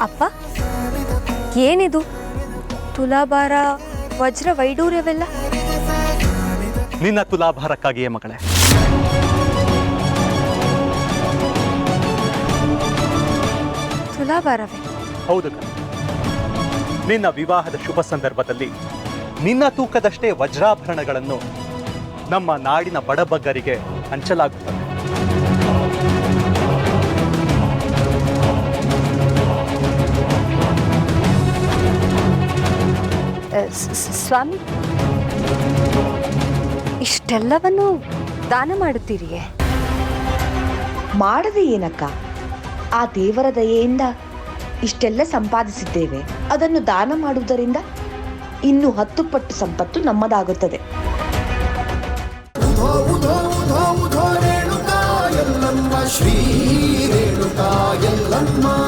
ಅಪ್ಪ ಏನಿದು? ತುಲಾಭಾರ ವಜ್ರ ವೈಡೂರ್ಯವೆಲ್ಲ ನಿನ್ನ ತುಲಾಭಾರಕ್ಕಾಗಿಯೇ ಮಗಳೇ. ತುಲಾಭಾರವೇ? ಹೌದು. ನಿನ್ನ ವಿವಾಹದ ಶುಭ ಸಂದರ್ಭದಲ್ಲಿ ನಿನ್ನ ತೂಕದಷ್ಟೇ ವಜ್ರಾಭರಣಗಳನ್ನು ನಮ್ಮ ನಾಡಿನ ಬಡಬಗ್ಗರಿಗೆ ಹಂಚಲಾಗುತ್ತದೆ. ಸ್ವಾಮಿ? ಇಷ್ಟೆಲ್ಲವನ್ನು ದಾನ ಮಾಡುತ್ತೀರಿಯೇ? ಮಾಡದೆ ಏನಕ್ಕ? ಆ ದೇವರ ದಯೆಯಿಂದ ಇಷ್ಟೆಲ್ಲ ಸಂಪಾದಿಸಿದ್ದೇವೆ. ಅದನ್ನು ದಾನ ಮಾಡುವುದರಿಂದ ಇನ್ನು ಹತ್ತು ಪಟ್ಟು ಸಂಪತ್ತು ನಮ್ಮದಾಗುತ್ತದೆ. ಉಧೋ ಉಧೋ ಉಧೋ ಉಧೋ ರೇಣುಕಾ ಶ್ರೀ ರೇಣುಕಾ ಎಲ್ಲಮ್ಮ.